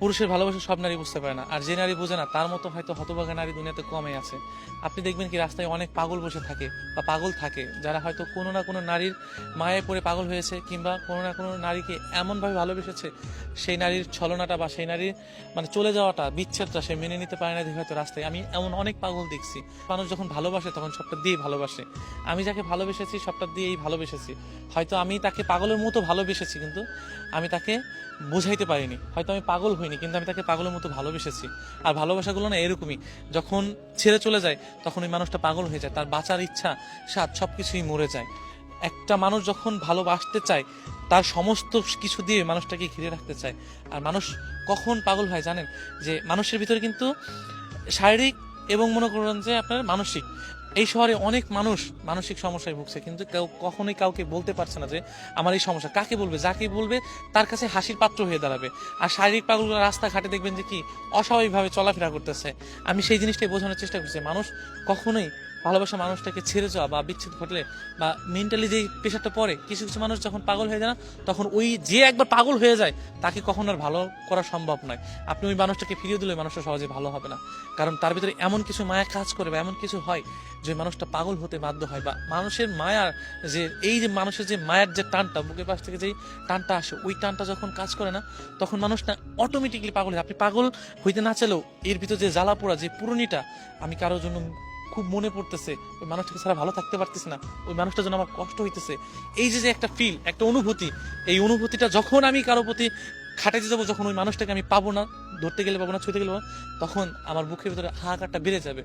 পুরুষের ভালোবাসা সব নারী বুঝতে পারে না। আর যে নারী বোঝে না, তার মতো হয়তো হতভাগা নারী দুনিয়াতে কমে আছে। আপনি দেখবেন কি রাস্তায় অনেক পাগল বসে থাকে বা পাগল থাকে, যারা হয়তো কোনো না কোনো নারীর মায়ে পড়ে পাগল হয়েছে কিংবা কোনো না কোনো নারীকে এমনভাবে ভালোবেসেছে, সেই নারীর ছলনাটা বা সেই নারীর মানে চলে যাওয়াটা, বিচ্ছেদটা সে মেনে নিতে পারে না দেখে হয়তো রাস্তায়। আমি এমন অনেক পাগল দেখছি। মানুষ যখন ভালোবাসে তখন সবটা দিয়েই ভালোবাসে। আমি যাকে ভালোবেসেছি সবটা দিয়েই ভালোবেসেছি। হয়তো আমি তাকে পাগলের মতো ভালোবেসেছি, কিন্তু আমি তাকে বুঝাইতে পারিনি। হয়তো আমি পাগল হইনি কিন্তু আমি তাকে পাগলের মতো ভালোবেসেছি। আর ভালোবাসাগুলো না এরকমই, যখন ছেড়ে চলে যায়, তখন ওই মানুষটা পাগল হয়ে যায়, তার বাঁচার ইচ্ছা, স্বাদ সব কিছুই মরে যায়। একটা মানুষ যখন ভালোবাসতে চায়, তার সমস্ত কিছু দিয়ে মানুষটাকে ঘিরে রাখতে চায়। আর মানুষ কখন পাগল হয় জানেন? যে মানুষের ভিতরে কিন্তু শারীরিক এবং মনে করেন যে আপনার মানসিক এই শহরে অনেক মানুষ মানসিক সমস্যায় ভুগছে, কিন্তু কেউ কখনোই কাউকে বলতে পারছে না যে আমার এই সমস্যা। কাকে বলবে? যাকে বলবে, তার কাছে হাসির পাত্র হয়ে দাঁড়াবে। আর শারীরিক পাগলগুলো রাস্তাঘাটে দেখবেন যে কি অস্বাভাবিকভাবে চলাফেরা করতেছে। আমি সেই জিনিসটাই বোঝানোর চেষ্টা করছি মানুষ কখনোই ভালোবাসা মানুষটাকে ছেড়ে যাওয়া বা বিচ্ছেদ ঘটলে বা মেন্টালি যে প্রেশারটা পড়ে, কিছু কিছু মানুষ যখন পাগল হয়ে যায় না, তখন ওই যে একবার পাগল হয়ে যায়, তাকে কখনো আর ভালো করা সম্ভব নয়। আপনি ওই মানুষটাকে ফিরিয়ে দিলে মানুষটা সহজে ভালো হবে না। কারণ তার ভিতরে এমন কিছু মায়া কাজ করে বা এমন কিছু হয় যে মানুষটা পাগল হতে বাধ্য হয় বা মানুষের মায়ার যে, এই যে মানুষের যে মায়ের যে টানটা, বুকের পাশ থেকে যেই টানটা আসে, ওই টানটা যখন কাজ করে না, তখন মানুষটা অটোমেটিকলি পাগল হয় আপনি পাগল হইতে না চাইলেও এর ভিতরে যে জ্বালা পোড়া যে পুরনিটা, আমি কারোর জন্য খুব মনে পড়তেছে, ওই মানুষটাকে ছাড়া ভালো থাকতে পারতেছে না, ওই মানুষটার জন্য আমার কষ্ট হইতেছে। এই যে যে একটা ফিল একটা অনুভূতি, এই অনুভূতিটা যখন আমি কারও প্রতি খাটাইতে যাব, যখন ওই মানুষটাকে আমি পাবো না, ধরতে গেলে পাবো না ছুঁতে গেলে তখন আমার বুকের ভিতরে হাহাকারটা বেড়ে যাবে।